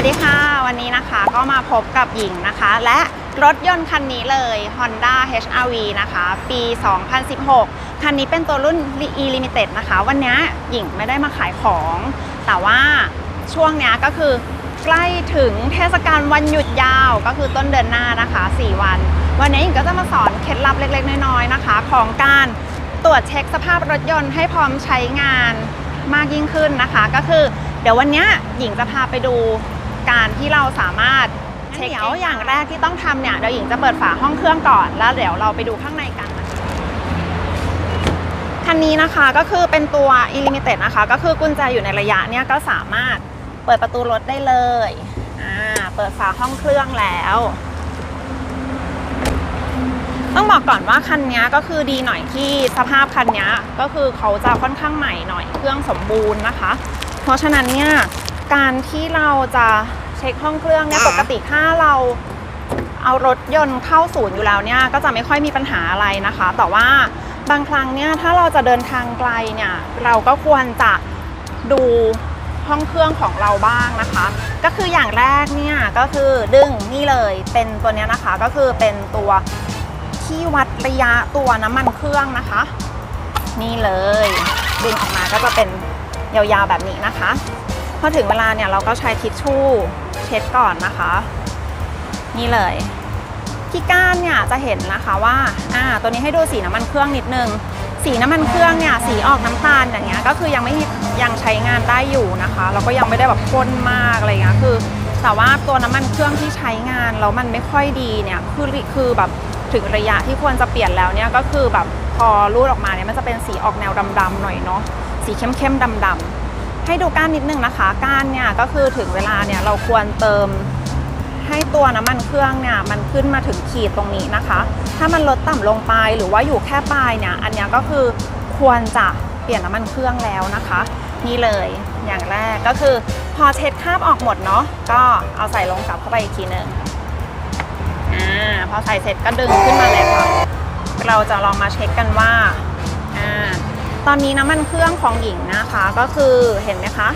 วัสดีค่ะ วันนี้นะคะก็มาพบกับหญิงนะคะ และรถยนต์คันนี้เลย Honda HR-V นะคะ ปี 2016 คันนี้เป็นตัวรุ่น e limited นะคะ วันนี้หญิงไม่ได้มาขายของ แต่ว่าช่วงนี้ก็คือใกล้ถึงเทศกาลวันหยุดยาวก็คือต้นเดือนหน้านะคะ 4 วัน วันนี้หญิงก็จะมาสอนเคล็ดลับเล็ก ๆ น้อยๆนะคะ ของการตรวจเช็คสภาพรถยนต์ให้พร้อมใช้งานมากยิ่งขึ้นนะคะ ก็คือเดี๋ยววันนี้หญิงจะพาไปดู การที่เราสามารถเช็คเดี๋ยวอย่างแรกที่ต้องทำเนี่ยเดี๋ยวหญิงจะเปิดฝาห้องเครื่องก่อนแล้วเดี๋ยวเราไปดูข้างในกันนะคะคันนี้นะคะก็คือเป็นตัว e limited นะคะ ก็คือกุญแจอยู่ในระยะเนี่ยก็สามารถเปิดประตูรถได้เลยอ่าเปิดฝาห้องเครื่องแล้ว ต้องบอกก่อนว่าคันนี้ก็คือดีหน่อยที่สภาพคันนี้ก็คือเขาจะค่อนข้างใหม่หน่อยเครื่องสมบูรณ์นะคะ เพราะฉะนั้นเนี่ย การที่เราจะเช็คห้องเครื่องเนี่ยปกติถ้าเราเอารถยนต์เข้าศูนย์อยู่แล้วเนี่ยก็จะไม่ค่อยมีปัญหาอะไรนะคะ แต่ว่าบางครั้งเนี่ยถ้าเราจะเดินทางไกลเนี่ยเราก็ควรจะดูห้องเครื่องของเราบ้างนะคะ ก็คืออย่างแรกเนี่ยก็คือดึงนี่เลยเป็นตัวเนี้ยนะคะ ก็คือเป็นตัวที่วัดระยะตัวน้ำมันเครื่องนะคะ นี่เลย ดึงออกมาก็จะเป็นยาวๆแบบนี้นะคะ พอถึงเวลาเนี่ยเราก็ใช้ทิชชู่เช็ดก่อนนะคะ นี่เลยที่ก้านเนี่ยจะเห็นนะคะว่าอ่าตัวนี้ให้ดูสีน้ำมันเครื่องนิดนึง สีน้ำมันเครื่องเนี่ยสีออกน้ำตาลอย่างเงี้ยก็คือยังไม่ยังใช้งานได้อยู่นะคะแล้วก็ยังไม่ได้แบบข้นมากอะไรเงี้ยคือ แต่ว่าตัวน้ำมันเครื่องที่ใช้งานแล้วมันไม่ค่อยดีเนี่ยคือคือแบบถึงระยะที่ควรจะเปลี่ยนแล้วเนี่ยก็คือแบบพอรูดออกมาเนี่ยมันจะเป็นสีออกแนวดำๆหน่อยเนาะสีเข้มๆดำๆ ให้ดูก้านนิดนึงนะคะ ก้านเนี่ยก็คือถึงเวลาเนี่ยเราควรเติมให้ตัวน้ำมันเครื่องเนี่ยมันขึ้นมาถึงขีดตรงนี้นะคะ ถ้ามันลดต่ำลงไปหรือว่าอยู่แค่ปลายเนี่ย อันเนี้ยก็คือควรจะเปลี่ยนน้ำมันเครื่องแล้วนะคะ นี่เลยอย่างแรกก็คือพอเช็ดคราบออกหมดเนาะก็เอาใส่ลงกลับเข้าไปอีกทีหนึ่งอ่าพอใส่เสร็จก็ดึงขึ้นมาเลยค่ะ เราจะลองมาเช็คกันว่า ตอนนี้น้ำมันเครื่องของหญิงนะคะ ก็คือเห็นไหมคะ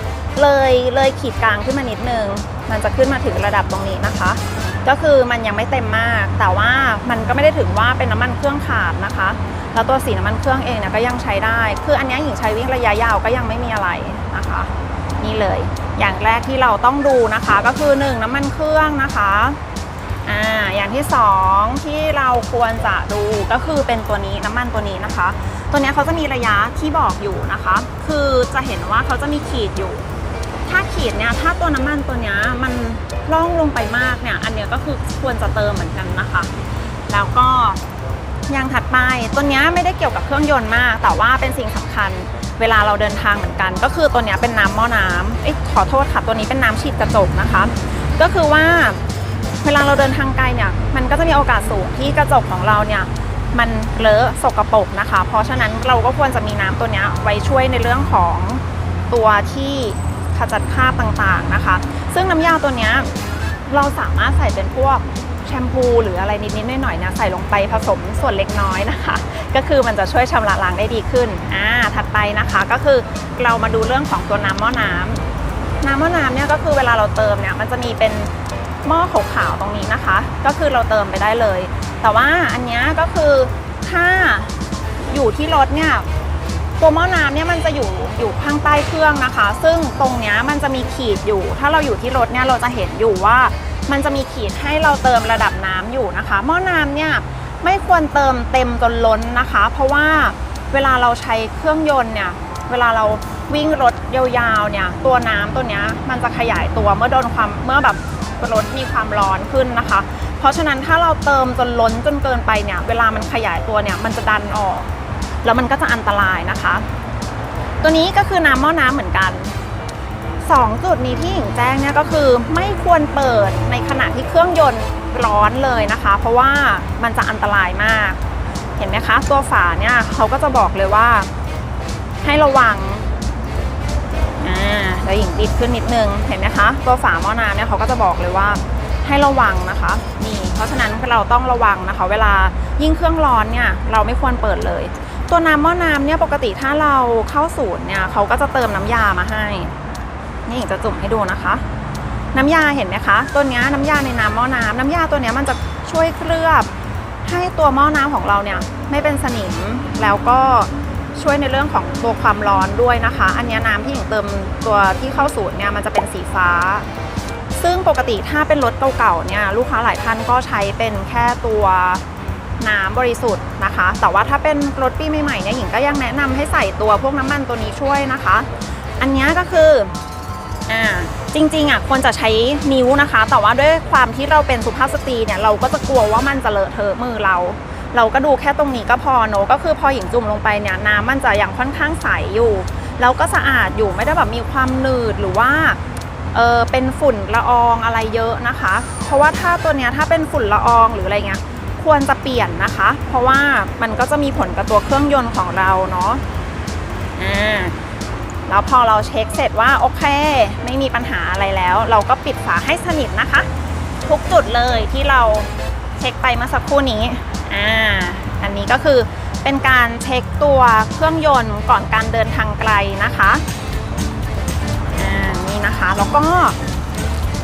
เลยเลยขีดกลางขึ้นมานิดนึง มันจะขึ้นมาถึงระดับตรงนี้นะคะ ก็คือมันยังไม่เต็มมาก แต่ว่ามันก็ไม่ได้ถึงว่าเป็นน้ำมันเครื่องขาดนะคะ แล้วตัวสีน้ำมันเครื่องเองเนี่ยก็ยังใช้ได้ คืออันนี้หญิงใช้วิ่งระยะยาวก็ยังไม่มีอะไรนะคะ นี่เลย อย่างแรกที่เราต้องดูนะคะ ก็คือ 1 น้ำมันเครื่องนะคะ อ่าอย่างที่สองที่เราควรจะดูก็คือเป็นตัวนี้น้ำมันตัวนี้นะคะ ตัวนี้เขาจะมีระยะที่บอกอยู่นะคะ คือจะเห็นว่าเขาจะมีขีดอยู่ ถ้าขีดเนี่ยถ้าตัวน้ำมันตัวนี้มันล่องลงไปมากเนี่ยอันเนี้ยก็คือควรจะเติมเหมือนกันนะคะ แล้วก็อย่างถัดไปตัวนี้ไม่ได้เกี่ยวกับเครื่องยนต์มาก แต่ว่าเป็นสิ่งสำคัญเวลาเราเดินทางเหมือนกัน ก็คือตัวนี้เป็นน้ำหม้อน้ำเอ้ยขอโทษค่ะตัวนี้เป็นน้ำฉีดกระจกนะคะ ก็คือว่า เวลาเราเดินทางไกลเนี่ย มันก็จะมีโอกาสสูงที่กระจกของเราเนี่ย มันเลอะสกรปรกนะคะ เพราะฉะนั้นเราก็ควรจะมีน้ำตัวนี้ไว้ช่วยในเรื่องของตัวที่ขจัดคราบต่างๆนะคะ ซึ่งน้ำยาตัวนี้เราสามารถใส่เป็นพวกแชมพูหรืออะไรนิดๆหน่อยๆนี่ยใส่ลงไปผสมส่วนเล็กน้อยนะคะ ก็คือมันจะช่วยชำระล้างได้ดีขึ้นอ่าถัดไปนะคะก็คือเรามาดูเรื่องของตัวน้ำหม้อน้ำน้ำหม้อน้ำเนี่ยก็คือเวลาเราเติมเนี่ยมันจะมีเป็น หม้อขาวๆตรงนี้นะคะ ก็คือเราเติมไปได้เลย แต่ว่าอันนี้ก็คือถ้าอยู่ที่รถเนี่ยตัวหม้อน้ำเนี่ยมันจะอยู่อยู่ข้างใต้เครื่องนะคะ ซึ่งตรงนี้มันจะมีขีดอยู่ ถ้าเราอยู่ที่รถเนี่ยเราจะเห็นอยู่ว่ามันจะมีขีดให้เราเติมระดับน้ำอยู่นะคะ หม้อน้ำเนี่ยไม่ควรเติมเต็มจนล้นนะคะ เพราะว่าเวลาเราใช้เครื่องยนต์เนี่ยเวลาเราวิ่งรถยาวๆเนี่ยตัวน้ำตัวเนี้ยมันจะขยายตัวเมื่อโดนความเมื่อแบบ รถมีความร้อนขึ้นนะคะ เพราะฉะนั้นถ้าเราเติมจนล้นจนเกินไปเนี่ย เวลามันขยายตัวเนี่ยมันจะดันออก แล้วมันก็จะอันตรายนะคะ ตัวนี้ก็คือน้ำหม้อน้ำเหมือนกันสองจุดนี้ที่หญิงแจ้งเนี่ยก็คือไม่ควรเปิดในขณะที่เครื่องยนต์ร้อนเลยนะคะ เพราะว่ามันจะอันตรายมาก เห็นไหมคะ ตัวฝาเนี่ยเขาก็จะบอกเลยว่าให้ระวัง อ่าแล้วหญิงปิดขึ้นนิดนึงเห็นไหมคะตัวฝาหม้อน้ำเนี่ยเขาก็จะบอกเลยว่าให้ระวังนะคะนี่เพราะฉะนั้นเราต้องระวังนะคะ เวลายิ่งเครื่องร้อนเนี่ยเราไม่ควรเปิดเลย ตัวน้ำหม้อน้ำเนี่ยปกติถ้าเราเข้าศูนย์เนี่ยเขาก็จะเติมน้ำยามาให้ นี่หญิงจะจุ่มให้ดูนะคะ น้ำยาเห็นไหมคะตัวนี้น้ำยาในน้ำหม้อน้ำน้ำยาตัวนี้มันจะช่วยเคลือบให้ตัวหม้อน้ำของเราเนี่ยไม่เป็นสนิมแล้วก็ ช่วยในเรื่องของตัวความร้อนด้วยนะคะ อันนี้น้ำที่หญิงเติมตัวที่เข้าสูตรเนี่ยมันจะเป็นสีฟ้า ซึ่งปกติถ้าเป็นรถเก่าๆเนี่ยลูกค้าหลายท่านก็ใช้เป็นแค่ตัวน้ำบริสุทธิ์นะคะ แต่ว่าถ้าเป็นรถปีใหม่ๆเนี่ยหญิงก็ยังแนะนำให้ใส่ตัวพวกน้ำมันตัวนี้ช่วยนะคะ อันนี้ก็คืออ่าจริงๆอะควรจะใช้นิ้วนะคะ แต่ว่าด้วยความที่เราเป็นสุภาพสตรีเนี่ยเราก็จะกลัวว่ามันจะเลอะเทอะมือเรา เราก็ดูแค่ตรงนี้ก็พอเนอะก็คือพอหญิงจุ่มลงไปเนี่ยน้ำมันจะยังค่อนข้างใสอยู่แล้วก็สะอาดอยู่ไม่ได้แบบมีความหนืดหรือว่าเออเป็นฝุ่นละอองอะไรเยอะนะคะ เพราะว่าถ้าตัวเนี้ยถ้าเป็นฝุ่นละอองหรืออะไรเงี้ยควรจะเปลี่ยนนะคะ เพราะว่ามันก็จะมีผลกับตัวเครื่องยนต์ของเราเนาะอ่าแล้วพอเราเช็คเสร็จว่าโอเค ไม่มีปัญหาอะไรแล้ว เราก็ปิดฝาให้สนิทนะคะ ทุกจุดเลยที่เราเช็คไปเมื่อสักครู่นี้ อ่าอันนี้ก็คือเป็นการเช็คตัวเครื่องยนต์ก่อนการเดินทางไกลนะคะอ่านี่นะคะแล้วก็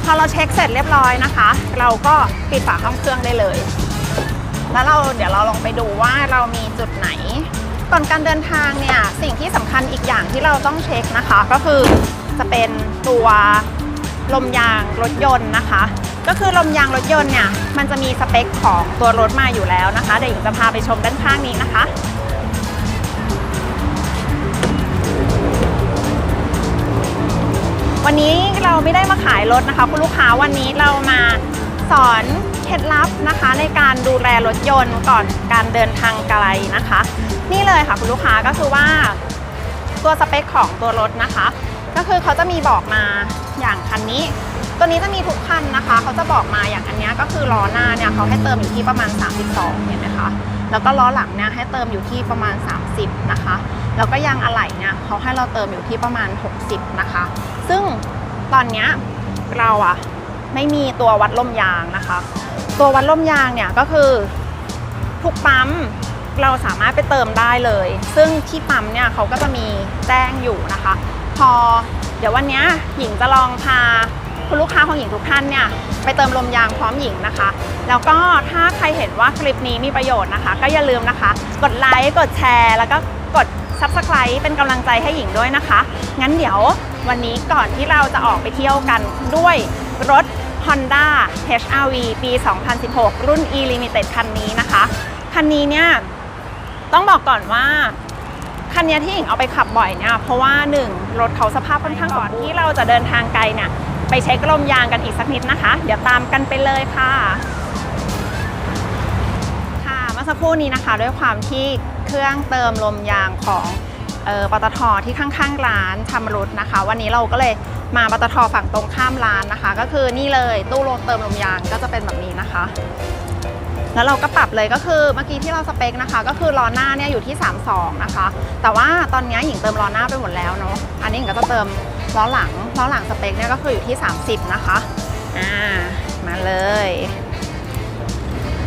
พอเราเช็คเสร็จเรียบร้อยนะคะ เราก็ปิดฝาห้องเครื่องได้เลย แล้วเราเดี๋ยวเราลองไปดูว่าเรามีจุดไหนก่อนการเดินทางเนี่ยสิ่งที่สำคัญอีกอย่างที่เราต้องเช็คนะคะ ก็คือจะเป็นตัวลมยางรถยนต์นะคะ ก็คือลมยางรถยนต์เนี่ยมันจะมีสเปคของตัวรถมาอยู่แล้วนะคะเดี๋ยวหญิงจะพาไปชมด้านข้างนี้นะคะวันนี้เราไม่ได้มาขายรถนะคะคุณลูกค้าวันนี้เรามาสอนเคล็ดลับนะคะ ในการดูแลรถยนต์ก่อนการเดินทางไกลนะคะ นี่เลยค่ะคุณลูกค้าก็คือว่า ตัวสเปคของตัวรถนะคะ ก็คือเขาจะมีบอกมาอย่าง ตัวนี้จะมีทุกคันนะคะ เขาจะบอกมาอย่างอันนี้ก็คือล้อหน้าเนี่ยเขาให้เติมอยู่ที่ประมาณ 32เห็นไหมคะแล้วก็ล้อหลังเนี่ยให้เติมอยู่ที่ประมาณ 30 นะคะ แล้วก็ยางอะไหล่เนี่ยเขาให้เราเติมอยู่ที่ประมาณ 60 นะคะ ซึ่งตอนเนี้ยเราอะไม่มีตัววัดลมยางนะคะ ตัววัดลมยางเนี่ยก็คือทุกปั๊มเราสามารถไปเติมได้เลย ซึ่งที่ปั๊มเนี่ยเขาก็จะมีแจ้งอยู่นะคะ พอเดี๋ยววันเนี้ยหญิงจะลองพา คุณลูกค้าของหญิงทุกท่านเนี่ยไปเติมลมยางพร้อมหญิงนะคะ แล้วก็ถ้าใครเห็นว่าคลิปนี้มีประโยชน์นะคะ ก็อย่าลืมนะคะ กดไลค์กดแชร์ แล้วก็กด Subscribe เป็นกำลังใจให้หญิงด้วยนะคะ งั้นเดี๋ยววันนี้ก่อนที่เราจะออกไปเที่ยวกันด้วยรถ Honda HRV ปี 2016 รุ่น E Limited คันนี้นะคะ คันนี้เนี่ยต้องบอกก่อนว่าคันนี้ที่หญิงเอาไปขับบ่อยเนี่ยเพราะว่าหนึ่งรถเขาสภาพค่อนข้างก่อนที่เราจะเดินทางไกลเนี่ย ไปเช็คลมยางกันอีกสักนิดนะคะ เดี๋ยวตามกันไปเลยค่ะ ค่ะเมื่อสักครู่นี้นะคะ ด้วยความที่เครื่องเติมลมยางของออปตทที่ข้างๆร้านชำรุดนะคะ วันนี้เราก็เลยมาปตทฝั่งตรงข้ามร้านนะคะ ก็คือนี่เลยตู้ลมเติมลมยางก็จะเป็นแบบนี้นะคะ แล้วเราก็ปรับเลยก็คือเมื่อกี้ที่เราสเปคนะคะ ก็คือล้อหน้าเนี่ยอยู่ที่ 32 นะคะ แต่ว่าตอนนี้หญิงเติมล้อหน้าไปหมดแล้วเนาะอันนี้หญิงก็จะเติม ล้อหลังล้อหลังสเปคเนี่ยก็คืออยู่ที่ 30 นะคะ อ่า มาเลย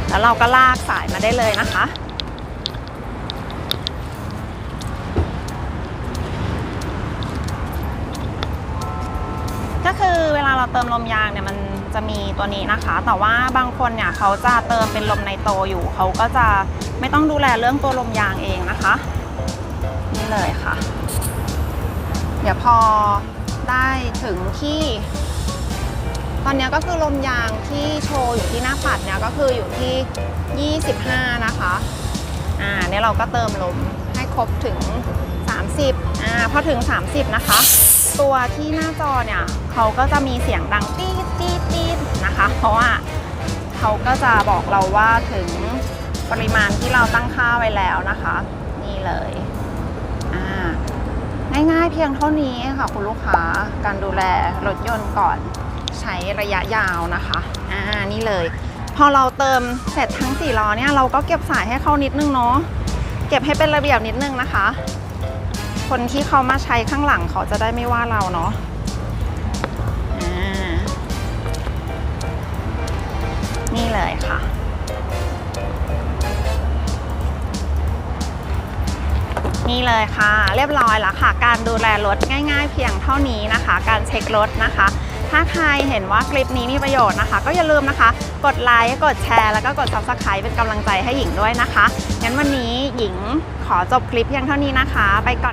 แล้วเราก็ลากสายมาได้เลยนะคะ ก็คือเวลาเราเติมลมยางเนี่ยมันจะมีตัวนี้นะคะ แต่ว่าบางคนเนี่ยเขาจะเติมเป็นลมในโตอยู่ เขาก็จะไม่ต้องดูแลเรื่องตัวลมยางเองนะคะ นี่เลยค่ะ เดี๋ยวพอ ได้ถึงที่ ตอนนี้ก็คือลมยางที่โชว์อยู่ที่หน้าปัดเนี่ยก็คืออยู่ที่ 25 นะคะ อ่าเนี่ยเราก็เติมลมให้ครบถึง 30 อ่าพอถึง 30 นะคะ ตัวที่หน้าจอเนี่ยเขาก็จะมีเสียงดังตี๊ดตี๊ดตี๊ดนะคะ เพราะว่าเขาก็จะบอกเราว่าถึงปริมาณที่เราตั้งค่าไว้แล้วนะคะ นี่เลย ง่ายๆเพียงเท่านี้ค่ะคุณลูกค้าการดูแลรถยนต์ก่อนใช้ระยะยาวนะคะอ่านี่เลย พอเราเติมเสร็จทั้ง4ล้อเนี่ยเราก็เก็บสายให้เขานิดนึงเนาะเก็บให้เป็นระเบียบนิดนึงนะคะ คนที่เขามาใช้ข้างหลังเขาจะได้ไม่ว่าเราเนาะนี่เลยค่ะ นี่เลยค่ะ เรียบร้อยแล้วค่ะ การดูแลรถง่าย ๆ เพียงเท่านี้นะคะ การเช็ครถนะคะ ถ้าใครเห็นว่าคลิปนี้มีประโยชน์นะคะ ก็อย่าลืมนะคะ กดไลค์กดแชร์แล้วก็กด subscribe เป็นกำลังใจให้หญิงด้วยนะคะงั้นวันนี้หญิงขอจบคลิปเพียงเท่านี้นะคะ ไปก่อน